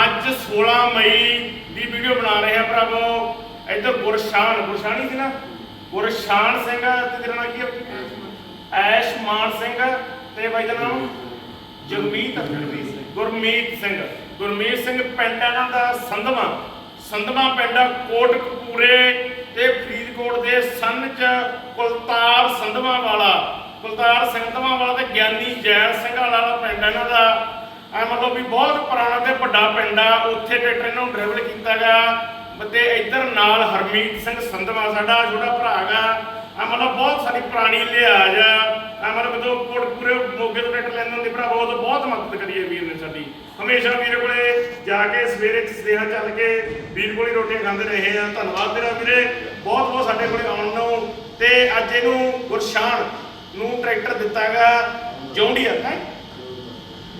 ਅੱਜ 16 ਮਈ ਦੀ ਵੀਡੀਓ ਬਣਾ ਰਹੇ ਆ ਭਰਾਵੋ। ਇੱਧਰ ਗੁਰਸ਼ਾਨ ਗੁਰਸ਼ਾਨੀ ਸੀ ਨਾ? ਗੁਰਸ਼ਾਨ ਸਿੰਘ ਤੇ ਤੇਰਾ ਨਾਮ ਕੀ ਹੈ ਐਸ਼ਮਾਨ ਸਿੰਘ ਤੇ ਬਾਈ ਦਾ ਨਾਮ? ਜਗਮੀਤ। ਗੁਰਮੀਤ ਸਿੰਘ। ਗੁਰਮੀਤ ਸਿੰਘ। ਪਿੰਡ ਇਹਨਾਂ ਦਾ ਸੰਧਵਾ। ਸੰਧਵਾ ਪਿੰਡ ਕੋਟ ਕਪੂਰੇ ਤੇ ਫਰੀਦਕੋਟ ਦੇ ਸੰਨ ਚ ਕੁਲਤਾਰ ਸੰਧਵਾ ਵਾਲਾ। ਕੁਲਤਾਰ ਸੰਧਵਾ ਵਾਲਾ ਤੇ ਗਿਆਨੀ ਜੈਲ ਸਿੰਘ ਵਾਲਾ ਪਿੰਡ ਇਹਨਾਂ ਦਾ। ਆ ਮਤਲਬ ਵੀ ਬਹੁਤ ਪੁਰਾਣਾ ਤੇ ਵੱਡਾ ਪਿੰਡ ਆ, ਉੱਥੇ ਟਰੈਕਟਰ ਇਹਨਾਂ ਨੂੰ ਡਰਾਈਵਰ ਕੀਤਾ ਗਿਆ। ਤੇ ਇੱਧਰ ਨਾਲ ਹਰਮੀਤ ਸਿੰਘ ਸੰਧਵਾ ਸਾਡਾ, ਛੋਟਾ ਭਰਾ ਹੈਗਾ। ਆ ਮਤਲਬ ਬਹੁਤ ਸਾਡੀ ਪੁਰਾਣੀ ਲਿਹਾਜ਼ ਆ। ਆ ਮਤਲਬ ਜਦੋਂ ਕੋਟਪੂਰੇ ਮੋਗੇ ਤੋਂ ਟਰੈਕਟਰ ਲੈਂਦੇ ਹੁੰਦੇ ਭਰਾ ਬਹੁਤ ਬਹੁਤ ਮਦਦ ਕਰੀ ਹੈ ਵੀਰ ਨੇ ਸਾਡੀ। ਹਮੇਸ਼ਾ ਵੀਰ ਕੋਲੇ ਜਾ ਕੇ ਸਵੇਰੇ ਚ ਸਦੇਹਾ ਚੱਲ ਕੇ ਵੀਰ ਕੋਲੇ ਰੋਟੀਆਂ ਖਾਂਦੇ ਰਹੇ ਆ। ਧੰਨਵਾਦ ਤੇਰਾ ਵੀਰੇ। ਬਹੁਤ ਬਹੁਤ ਸਾਡੇ ਕੋਲੇ ਆਉਣ ਨੂੰ। ਤੇ ਅੱਜ ਇਹਨੂੰ ਗੁਰਸ਼ਾਨ ਨੂੰ ਟਰੈਕਟਰ ਦਿੱਤਾਗਾ ਜੌਂਡੀਅਰ, ਹੈ?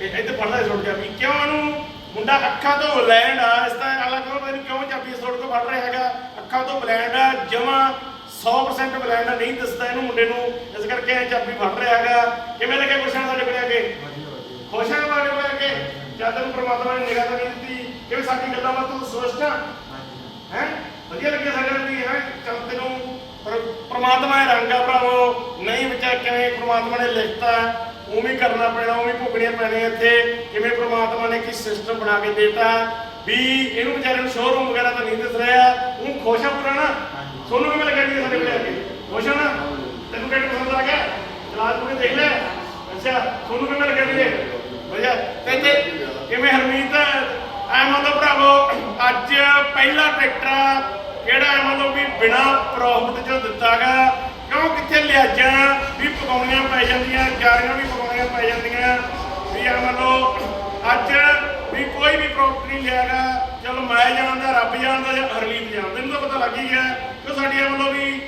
ਇਹ ਇੱਥੇ ਪੜਦਾ ਛੋੜ ਗਿਆ ਵੀ ਕਿਉਂ ਇਹਨੂੰ? ਮੁੰਡਾ ਅੱਖਾਂ ਤੋਂ ਬਲੈਂਡ ਆ ਇਸ ਦਾ ਅਲੱਗ ਹੋ ਮੈਨੂੰ ਕਿਉਂ ਚਾਬੀ ਛੋੜ ਕੇ ਪੜ ਰਿਹਾ ਹੈਗਾ? ਅੱਖਾਂ ਤੋਂ ਬਲੈਂਡ ਆ ਜਮਾ 100% ਬਲੈਂਡ ਆ ਨਹੀਂ ਦਿਸਦਾ ਇਹਨੂੰ ਮੁੰਡੇ ਨੂੰ। ਇਸ ਕਰਕੇ ਇਹ ਚਾਬੀ ਫੜ ਰਿਹਾ ਹੈਗਾ। ਕਿਵੇਂ ਲੱਗਿਆ ਗੁਰਸ਼ਾਨ ਸਾਡੇ ਕੋਲ ਆ ਕੇ? ਖੁਸ਼ ਹੈ ਤੁਹਾਡੇ ਕੋਲ ਆ ਕੇ? ਜਦ ਨੂੰ ਪ੍ਰਮਾਤਮਾ ਨੇ ਨਿਗਾਹ ਤਾਂ ਨਹੀਂ ਦਿੱਤੀ ਕਿਵੇਂ ਸਾਡੀ ਗੱਲਾਂ ਬਾਤਾਂ ਤੂੰ ਸੋਚਦਾ ਹੈ? ਵਧੀਆ ਲੱਗਿਆ ਸਾਡੇ ਵੀ ਹੈ? ਚੱਲ ਤੈਨੂੰ ਪਰ ਪ੍ਰਮਾਤਮਾ ਦਾ ਰੰਗ ਆ ਭਰਾਵੋ। ਨਹੀਂ ਵਿਚਾਰ ਕਿਵੇਂ ਪ੍ਰਮਾਤਮਾ ਨੇ ਲਿਖਤਾ। ਉਵੇਂ ਹੀ ਕਰਨਾ ਪੈਣਾ ਉਵੇਂ ਹੀ ਭੁਗਣੀਆਂ ਪੈਣੀਆਂ ਇੱਥੇ। ਕਿਵੇਂ ਪ੍ਰਮਾਤਮਾ ਨੇ ਕੀ ਸਿਸਟਮ ਬਣਾ ਕੇ ਦਿੱਤਾ ਵੀ ਇਹਨੂੰ ਵਿਚਾਰੇ ਨੂੰ ਸ਼ੋਰੂਮ ਵਗੈਰਾ ਤਾਂ ਨਹੀਂ ਦਿਸ ਰਿਹਾ। ਉਹ ਖੁਸ਼ ਆ ਪੂਰਾ ਨਾ ਸੋਨੂੰ ਕਿਵੇਂ ਲੱਗਿਆ ਜੀ ਸਾਡੇ ਕੋਲ ਆ ਕੇ? ਖੁਸ਼ ਆ ਨਾ? ਤੈਨੂੰ ਕਿਹੜਾ ਪਸੰਦ ਆ ਗਿਆ? ਚਲਾਜ ਪੂਰੇ ਦੇਖ ਲੈ। ਅੱਛਾ ਸੋਨੂੰ ਕਿਵੇਂ ਲੱਗਿਆ ਵੀਰੇ? ਵਧੀਆ। ਤੇ ਕਿਵੇਂ ਹਰਮੀਤ? ਐ ਮਤਲਬ ਭਰਾਵੋ ਅੱਜ ਪਹਿਲਾ ਟਰੈਕਟਰ ਕਿਹੜਾ ਮਤਲਬ ਵੀ ਬਿਨਾ ਪ੍ਰੋਫਿਟ ਚੋਂ ਦਿੱਤਾਗਾ ਕਿਉਂ ਕਿੱਥੇ ਲਿਆਜਾਂ ਵੀ ਪਕਾਉਣੀਆਂ ਪੈ ਜਾਂਦੀਆਂ ਜਾਰੀਆਂ ਵੀ ਪਕਾਉਣੀਆਂ ਪੈ ਜਾਂਦੀਆਂ ਵੀ ਐ ਮਤਲਬ ਅੱਜ ਵੀ ਕੋਈ ਵੀ ਪ੍ਰੋਪਰਟੀ ਨਹੀਂ ਲਿਆਗਾ ਚਲੋ ਮੈਂ ਜਾਣਦਾ, ਰੱਬ ਜਾਣਦਾ ਜਾਂ ਹਰਲੀਤ ਜਾਣਦਾ ਇਹਨੂੰ ਤਾਂ ਪਤਾ ਲੱਗ ਹੀ ਗਿਆ ਕਿ ਸਾਡੀਆਂ ਮਤਲਬ ਵੀ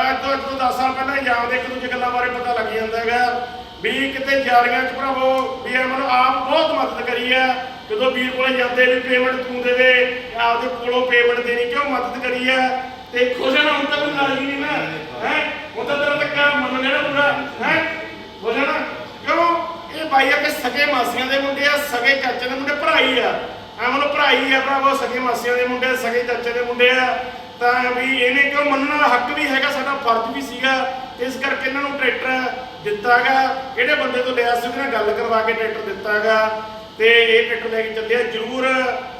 ਅੱਜ ਤੋਂ ਅੱਜ ਤੋਂ 10 ਸਾਲ ਪਹਿਲਾਂ ਹੀ ਜਾਣਦੇ ਇੱਕ ਦੂਜੇ ਗੱਲਾਂ ਬਾਰੇ ਪਤਾ ਲੱਗ ਜਾਂਦਾ ਹੈਗਾ ਵੀ ਕਿਤੇ ਜਾਲੀਆਂ ਚ ਭਰਾਵੋ, ਵੀ ਇਹ ਮਤਲਬ ਆਪ ਬਹੁਤ ਮਦਦ ਕਰੀ ਹੈ ਜਦੋਂ ਵੀਰ ਕੋਲੇ ਜਾਂਦੇ ਵੀ ਪੇਮੈਂਟ ਤੂੰ ਦੇ ਦੇ ਆਪਦੇ ਕੋਲੋਂ ਪੇਮੈਂਟ ਦੇਣੀ, ਕਿਉਂ ਮਦਦ ਕਰੀ ਹੈ ਤੇ ਖੁਸ਼ ਆ ਨਾ, ਹੁਣ ਤੱਕ ਕੋਈ ਨਾਰਾਜ਼ਗੀ ਨਹੀਂ ਨਾ ਹੈ ਹੁਣ ਤਾਂ ਤੇਰਾ ਤੱਕਾ ਮੰਨ ਲੈਣਾ ਪੂਰਾ ਹੈ ਖੁਸ਼ ਆ ਨਾ ਕਿਉਂ ਇਹ ਬਾਈ ਆ ਕਿ ਸਕੇ ਮਾਸੀਆਂ ਦੇ ਮੁੰਡੇ ਆ ਸਕੇ ਚਾਚੇ ਦੇ ਮੁੰਡੇ, ਭਰਾਈ ਆ। ਆ ਭਰਾਈ ਆ, ਭਰਾਵੋ ਸਕੇ ਮਾਸੀਆਂ ਦੇ ਮੁੰਡੇ ਸਕੇ ਚਾਚੇ ਦੇ ਮੁੰਡੇ ਆ। ਤਾਂ ਵੀ ਇਹਨੇ ਕਿਉਂ ਮੰਨਣ ਹੱਕ ਵੀ ਹੈਗਾ, ਸਾਡਾ ਫਰਜ਼ ਵੀ ਸੀਗਾ। ਇਸ ਕਰਕੇ ਇਹਨਾਂ ਨੂੰ ਟਰੈਕਟਰ ਦਿੱਤਾਗਾ। ਕਿਹੜੇ ਬੰਦੇ ਤੋਂ ਲਿਆ ਸੀ, ਉਹਦੇ ਨਾਲ ਗੱਲ ਕਰਵਾ ਕੇ ਟਰੈਕਟਰ ਦਿੱਤਾਗਾ। ਤੇ ਇਹ ਟਰੈਕਟਰ ਲੈ ਕੇ ਚੱਲਿਆ, ਜਰੂਰ।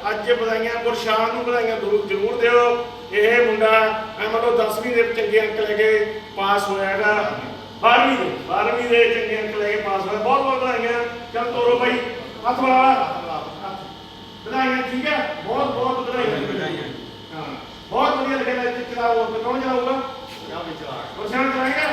ਅੱਜ ਵਧਾਈਆਂ, ਗੁਰਸ਼ਾਨ ਨੂੰ ਵਧਾਈਆਂ ਜ਼ਰੂਰ ਜ਼ਰੂਰ ਦਿਓ। ਇਹ ਮੁੰਡਾ, ਐ ਮਤਲਬ 10ਵੀਂ ਦੇ ਚੰਗੇ ਅੰਕ ਲੈ ਕੇ ਪਾਸ ਹੋਇਆਗਾ। 12ਵੀਂ ਦੇ 12ਵੀਂ ਦੇ ਚੰਗੇ ਅੰਕ ਲੈ ਕੇ ਪਾਸ ਹੋਇਆ। ਬਹੁਤ ਬਹੁਤ ਵਧਾਈਆਂ। ਚੱਲ ਤੋਰੋ ਭਾਈ ਹੱਥ ਮਿਲਾ ਵਧਾਈਆਂ ਠੀਕ ਹੈ? ਬਹੁਤ ਬਹੁਤ ਵਧਾਈਆਂ। ਹਾਂ। ਬਹੁਤ ਵਧੀਆ ਲੱਗਿਆ ਲੈ ਕੇ ਚਲਾਓ ਕੌਣ ਚਲਾਊਗਾ? ਗੁਰਸ਼ਾਨ ਚਲਾਏਗਾ?